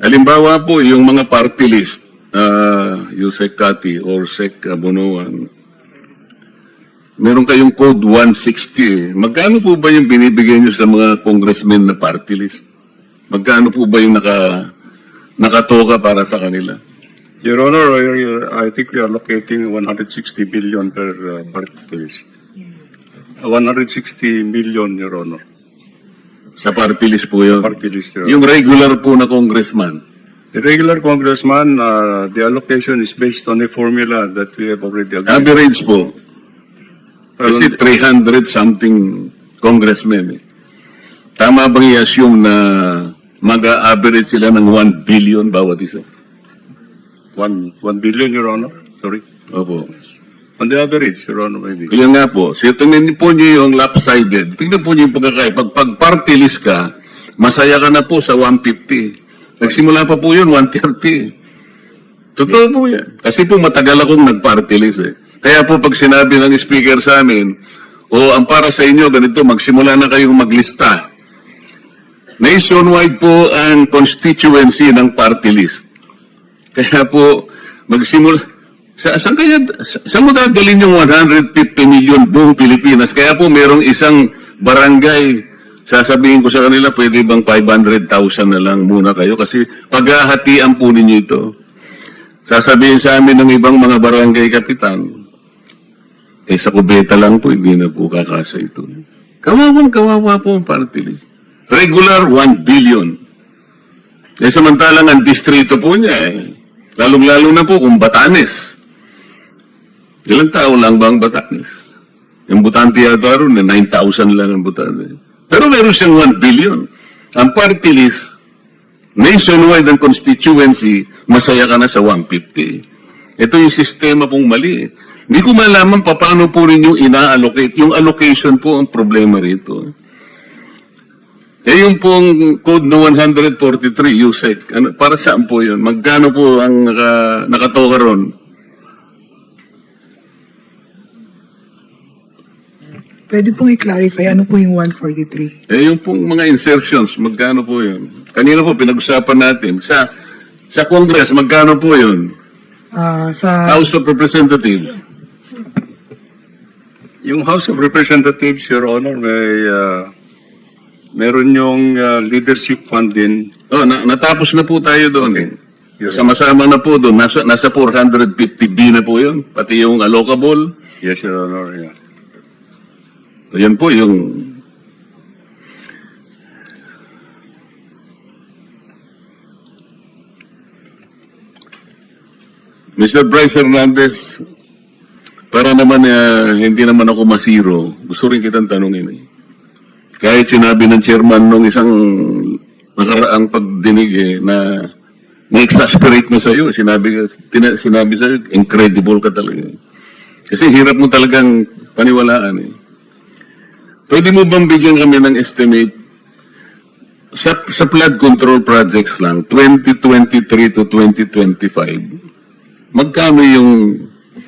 Halimbawa po, yung mga party list, uh, yung Sec Cati or Sec Abonoan, meron kayong code 160. eh. Magkano po ba yung binibigay nyo sa mga congressmen na party list? Magkano po ba yung naka, nakatoka para sa kanila? Your Honor, I think we are locating 160 billion per uh, party list. Uh, 160 million, Your Honor. Sa party list po yun. Party list, Honor. Yung regular po na congressman. The regular congressman, uh, the allocation is based on a formula that we have already agreed. Average po. Kasi 300 something congressmen. Eh. Tama bang i-assume na mag-average sila ng 1 billion bawat isa? one, one billion, Your Honor. Sorry. Opo. On the average, Your Honor, maybe. Kaya nga po, so tingnan po niyo yung lopsided. Tingnan po niyo yung pagkakaya. Pag, pag party list ka, masaya ka na po sa 150. Nagsimula pa po yun, 130. Totoo po yan. Kasi po matagal akong nag-party list eh. Kaya po pag sinabi ng speaker sa amin, o ang para sa inyo, ganito, magsimula na kayong maglista. Nationwide po ang constituency ng party list. Kaya po, magsimula, sa, saan kaya, sa, saan mo dadalhin yung 150 million buong Pilipinas? Kaya po merong isang barangay, sasabihin ko sa kanila, pwede bang 500,000 na lang muna kayo? Kasi paghahatian po ninyo ito. Sasabihin sa amin ng ibang mga barangay kapitan, eh sa kubeta lang po, hindi na po kakasa ito. Kawawang kawawa po ang party list. Regular, 1 billion. Eh samantalang ang distrito po niya eh, lalong-lalo na po kung Batanes. Ilang tao lang ba ang Batanes? Yung Butante yata ron, eh, 9,000 lang ang Batanes. Pero meron siyang 1 billion. Ang party list, nationwide ang constituency, masaya ka na sa 150. Ito yung sistema pong mali. Hindi ko malaman pa paano po rin yung ina-allocate. Yung allocation po ang problema rito. Eh yung pong code na 143, USEC, ano, para saan po yun? Magkano po ang naka, nakatoka ron? Pwede pong i-clarify ano po yung 143? Eh yung pong mga insertions, magkano po yun? Kanina po pinag-usapan natin. Sa sa Congress, magkano po yun? Ah, sa House of Representatives. Yung House of Representatives, Your Honor, may, uh, meron yung uh, leadership fund din. Oh, na, natapos na po tayo doon. eh. Yes. Sama-sama na po doon. Nasa, nasa 450B na po yun. Pati yung allocable. Yes, Your Honor, yeah. Yan po yung... Mr. Bryce Hernandez, para naman eh, hindi naman ako masiro, gusto rin kitang tanungin eh. Kahit sinabi ng chairman nung isang nakaraang pagdinig eh, na na-exasperate na sa'yo, sinabi, tina, sinabi sa'yo, incredible ka talaga. Kasi hirap mo talagang paniwalaan eh. Pwede mo bang bigyan kami ng estimate sa, sa flood control projects lang, 2023 to 2025, magkano yung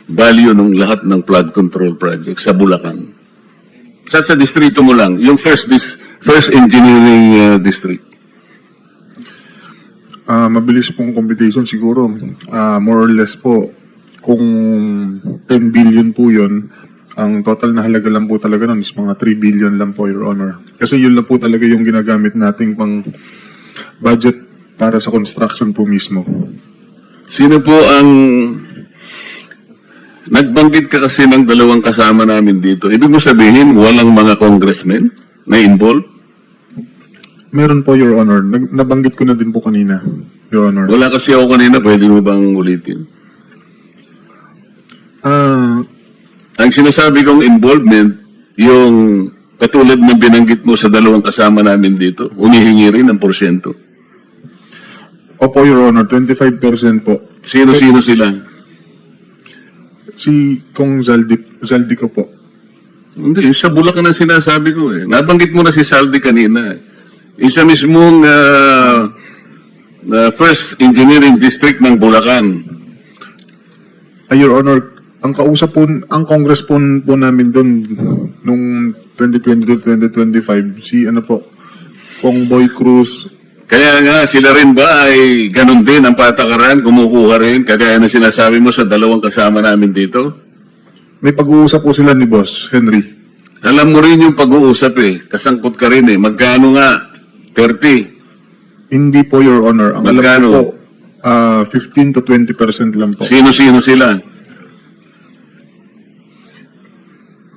value ng lahat ng flood control projects sa Bulacan? Sa, sa distrito mo lang, yung first dis, first engineering uh, district. Ah, mabilis pong computation siguro. Ah, more or less po, kung 10 billion po yun, ang total na halaga lang po talaga nun is mga 3 billion lang po, Your Honor. Kasi yun lang po talaga yung ginagamit nating pang budget para sa construction po mismo. Sino po ang nagbanggit ka kasi ng dalawang kasama namin dito. Ibig mo sabihin, walang mga congressmen na involved? Meron po, Your Honor. Nag- nabanggit ko na din po kanina, Your Honor. Wala kasi ako kanina, pwede mo bang ulitin? Ah, Ang sinasabi kong involvement, yung katulad ng binanggit mo sa dalawang kasama namin dito, unihingi rin ng porsyento. opo, Your Honor, 25% po. Sino-sino sila? Si Kong Zaldi, Zaldi ko po. Hindi, sa Bulacan ang sinasabi ko eh. Nabanggit mo na si Saldi kanina. Isa mismong ah, ah, First Engineering District ng Bulacan. Ay, Your Honor, ang kausap po, ang Congress po, po namin doon nung 2020 to 2025, si ano po, Kong Boy Cruz, Kaya nga, sila rin ba ay ganun din ang patakaran, kumukuha rin, kagaya na sinasabi mo sa dalawang kasama namin dito? May pag-uusap po sila ni Boss Henry. Alam mo rin yung pag-uusap eh, kasangkot ka rin eh. Magkano nga? 30. Hindi po, Your Honor. Ang alam Magkano? ko po, ah, 15 to 20% lang po. Sino-sino sila?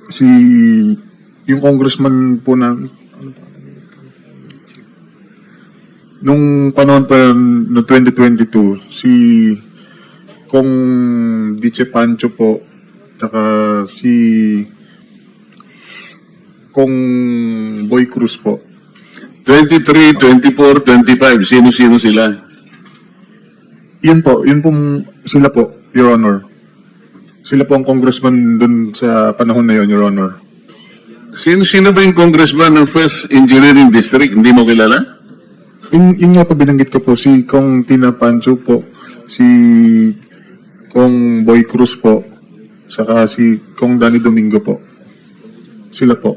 Si, yung congressman po na, nung panahon pa no 2022, si Kong Diche Pancho po, tsaka si Kong Boy Cruz po. 23, 24, 25. Sino-sino sila? Yun po, yun pong sila po, Your Honor. Sila po ang congressman dun sa panahon na yun, Your Honor. Sino-sino ba yung congressman ng First Engineering District? Hindi mo kilala? Yun, yun nga po binanggit ko po, si Kong Tina Pancho po, si Kong Boy Cruz po, saka si Kong Danny Domingo po. Sila po.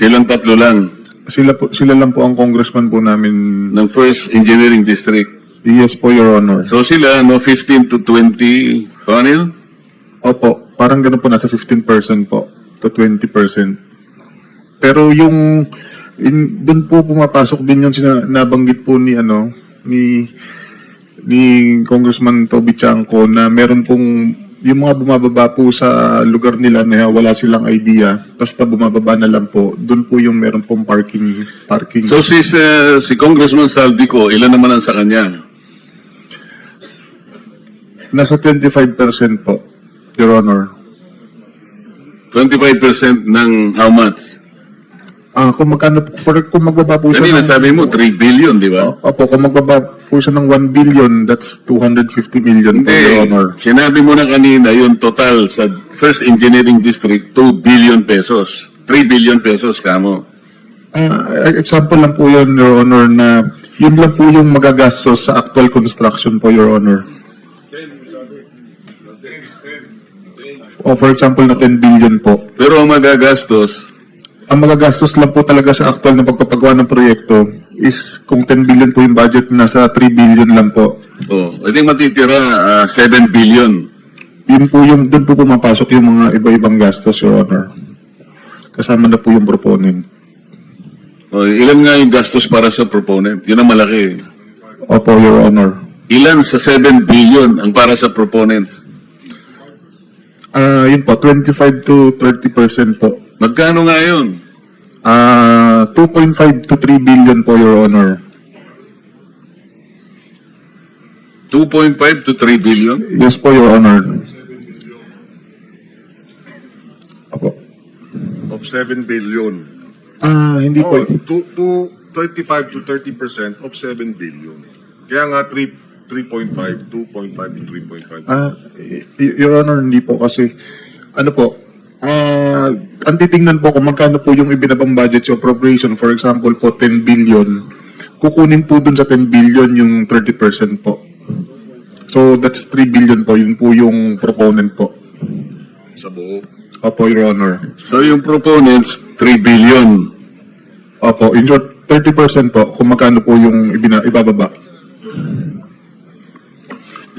Silang tatlo lang Sila po, sila lang po ang congressman po namin. ng First Engineering District. Yes po, Your Honor. So sila, no, 15 to 20, paano yun? Opo, parang ganun po, nasa 15% po to 20%. Pero yung, in, dun po pumapasok din yung sina, nabanggit po ni, ano, ni, ni Congressman Toby Chanco na meron pong, yung mga bumababa po sa lugar nila na wala silang idea, basta bumababa na lang po, dun po yung meron pong parking, parking. So si, uh, si Congressman Saldico, ilan naman ang sa kanya? nasa 25% po, Your Honor. 25% ng how much? Ah, kung magkano, for, kung magbaba po siya Kanina ng- sabi mo, 3 billion, di ba? Opo, kung magbaba po siya ng 1 billion, that's 250 million po, Your Honor. Sinabi mo na kanina, yung total sa First Engineering District, 2 billion pesos. 3 billion pesos, kamo. Ah, example lang po yun, Your Honor, na yun lang po yung magagastos sa actual construction po, Your Honor. O for example na 10 billion po. Pero ang magagastos, Ang magagastos lang po talaga sa actual na pagpapagawa ng proyekto is kung 10 billion po yung budget, nasa 3 billion lang po. oh, I think matitira ah, 7 billion. Yun po yung, doon po pumapasok yung mga iba-ibang gastos, Your Honor. Kasama na po yung proponent. Oh, ilan nga yung gastos para sa proponent? Yun ang malaki. Opo, Your Honor. Ilan sa 7 billion ang para sa proponent? Ah, yun po, 25 to 30% po. Magkano nga yun? Ah, 2.5 to 3 billion po, Your Honor. 2.5 to 3 billion? Yes po, Your Honor. Opo. Of 7 billion. Ah, hindi po. Oh, to, to 25 to 30 percent of 7 billion. Kaya nga 3, 3.5, 2.5 to 3.5. Ah, y- y- Your Honor, hindi po kasi, ano po, ah, ang titingnan po kung magkano po yung ibinabang budget yung appropriation, for example po, 10 billion, kukunin po dun sa 10 billion yung 30% po. So, that's 3 billion po, yun po yung proponent po. Sa buo. Opo, Your Honor. So yung proponents, 3 billion. Opo, in short, 30% po, kung magkano po yung ibina, ibababa.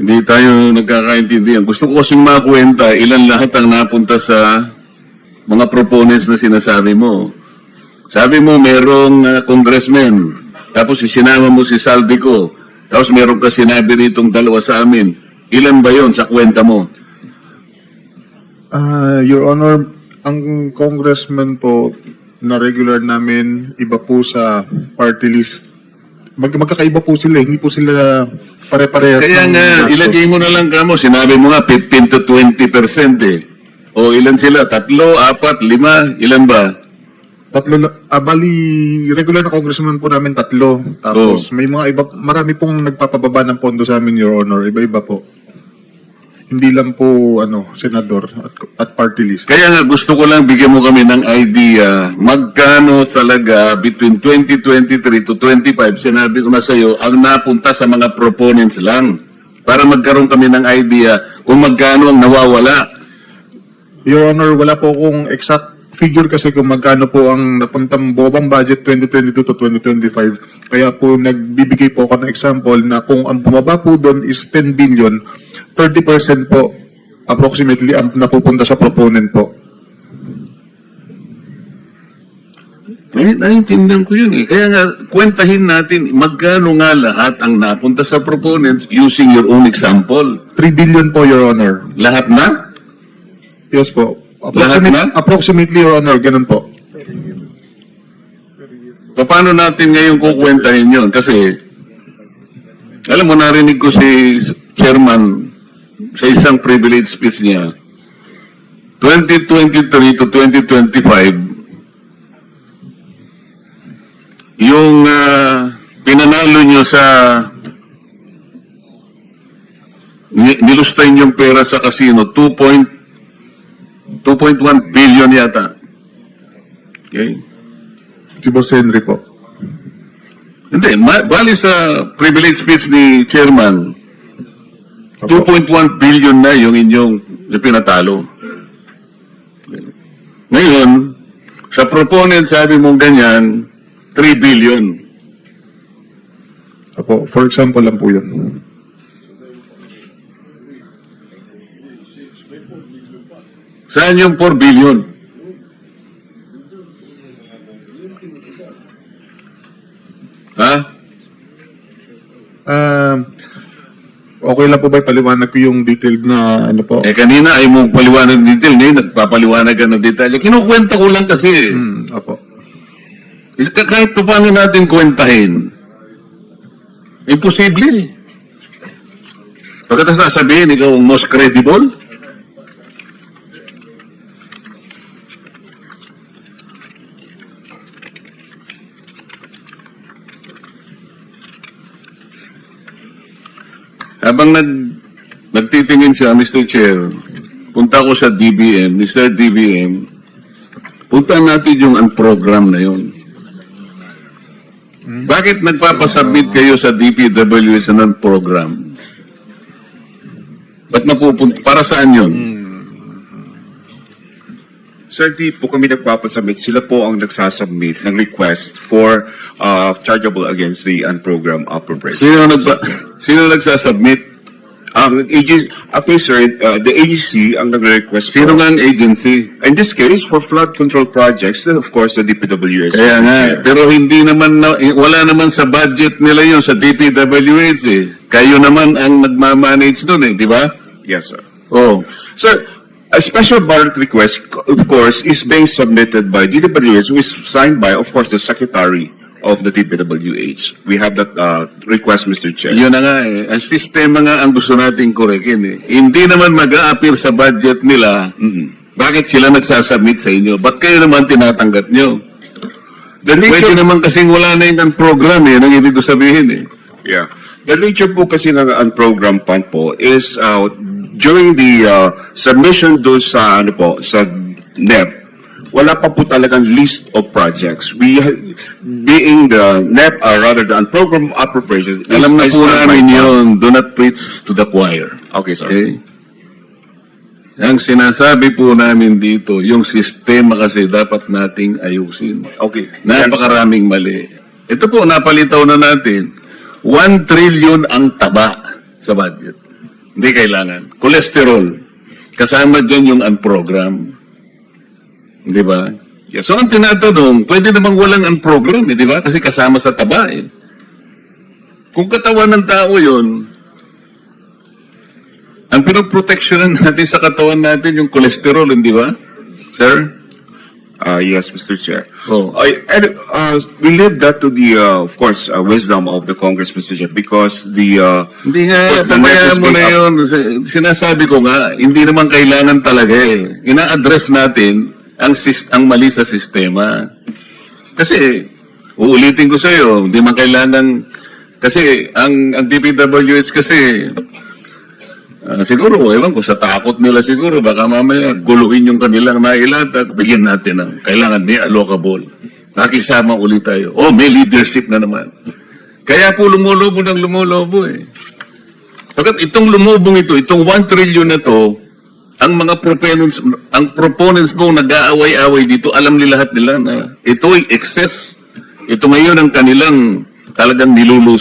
Hindi tayo nagkakaintindihan. Gusto ko kasing makwenta ilan lahat ang napunta sa mga proponents na sinasabi mo. Sabi mo merong uh, congressman, tapos sinama mo si Saldico, tapos meron ka sinabi ritong dalawa sa amin. Ilan ba yon sa kwenta mo? Ah, Your Honor, ang congressman po na regular namin, iba po sa party list. Mag magkakaiba po sila, hindi po sila pare-parehas. Kaya ng nga, ilagay mo na lang kamo, sinabi mo nga 15 to 20 percent eh. O ilan sila? Tatlo, apat, lima, ilan ba? Tatlo, na- ah, bali, regular na congressman po namin tatlo. Tapos, may mga iba, marami pong nagpapababa ng pondo sa amin, Your Honor. Iba-iba po. Hindi lang po, ano, senador at, at party list. Kaya nga gusto ko lang bigyan mo kami ng idea magkano talaga between 2023 to 25, sinabi ko na sa iyo, ang napunta sa mga proponents lang. Para magkaroon kami ng idea kung magkano ang nawawala. Your Honor, wala po akong exact figure kasi kung magkano po ang napuntang bobang budget 2022 to 2025. Kaya po nagbibigay po ako ng example na kung ang bumaba po doon is 10 billion, 30% po approximately ang napupunta sa proponent po. Ay, naiintindihan ko yun eh. Kaya nga, kwentahin natin magkano nga lahat ang napunta sa proponents using your own example. 3 billion po, Your Honor. Lahat na? Yes po. Lahat Approximate, na? approximately, Your Honor, ganun po. Paano natin ngayon kukwentahin yun? Kasi, alam mo, narinig ko si chairman sa isang privilege speech niya, 2023 to 2025, yung ah, pinanalo nyo sa ni- nilustay yung pera sa casino, 2 point 2.1 billion yata. Okay? Si Boss Henry po. Hindi, bali sa privilege speech ni chairman, 2.1 billion na yung inyong yung pinatalo. Ngayon, sa proponent sabi mong ganyan, 3 billion. Apo, for example lang po yun. Saan yung 4 billion? Okay lang po ba ipaliwanag ko yung detailed na ano po? Eh kanina ay mo paliwanag ng detail, ngayon nagpapaliwanag ka ng detalye. Kinukwenta ko lang kasi. Hmm, apo. Ka- Kahit pa paano natin kwentahin, imposible. Pagkatapos sasabihin, ikaw ang most credible, Habang nag, nagtitingin siya, Mr. Chair, punta ko sa DBM, Mr. DBM, punta natin yung program na yun. Bakit nagpapasubmit kayo sa DPWS ng program? Ba't napupunta? Para saan yun? Sir, di po kami nagpapasubmit. Sila po ang nagsasubmit ng request for uh, chargeable against the unprogrammed appropriation. Sino, nagpa, sino nagsasubmit? Ang agency, actually, sir, uh, the agency ang nag-request Sino nga ang agency? in this case, for flood control projects, then of course, the DPWS. Kaya nga, pero hindi naman, na, wala naman sa budget nila yun sa DPWH eh. Kayo naman ang nagmamanage doon eh, di ba? Yes, sir. Oh. Sir, a special ballot request, of course, is being submitted by DPWH, who is signed by, of course, the Secretary of the DPWH. We have that uh, request, Mr. Chair. Yun na nga eh. Ang sistema nga ang gusto nating korekin eh. Hindi naman mag a sa budget nila. Bakit sila nagsasubmit sa inyo? Ba't kayo naman tinatanggap nyo? The Pwede nature, naman kasing wala na yung program eh. Ang ibig sabihin eh. yeah. The nature po kasi ng unprogrammed fund po is uh, during the uh, submission do sa ano po sa NEP wala pa po talagang list of projects. We ha- being the NEP or rather the unprogrammed appropriations is Alam na is po namin yun. Do not preach to the choir. Okay, sir. Okay? Ang sinasabi po namin dito, yung sistema kasi dapat nating ayusin. Okay. Napakaraming mali. Ito po, napalitaw na natin. 1 trillion ang taba sa budget. Hindi kailangan. Cholesterol. Kasama dyan yung unprogram. Di ba? So ang tinatanong, pwede namang walang unprogram, eh, di ba? Kasi kasama sa taba eh. Kung katawan ng tao yon, ang pinoproteksyonan natin sa katawan natin yung cholesterol, hindi ba? Sir? Uh, yes, Mr. Chair. Oh. I, and, uh, we leave that to the, uh, of course, uh, wisdom of the Congress, Mr. Chair, because the, uh, Hindi nga, is mo na yun. Sinasabi ko nga, hindi naman kailangan talaga eh. Ina-address natin ang, ang mali sa sistema. Kasi, uulitin ko sa iyo, hindi man kailangan, kasi ang, ang DPWH kasi, ah, siguro, ewan ko, sa takot nila siguro, baka mamaya guluhin yung kanilang nailatag, bigyan natin ng kailangan may allocable. Nakisama ulit tayo. Oh, may leadership na naman. Kaya po lumulobo ng lumulobo eh. Pagkat itong lumubong ito, itong 1 trillion na to, ang mga proponents, ang proponents mo nag-aaway-away dito, alam nila lahat nila na ito ay excess. Ito ngayon ang kanilang talagang nilulus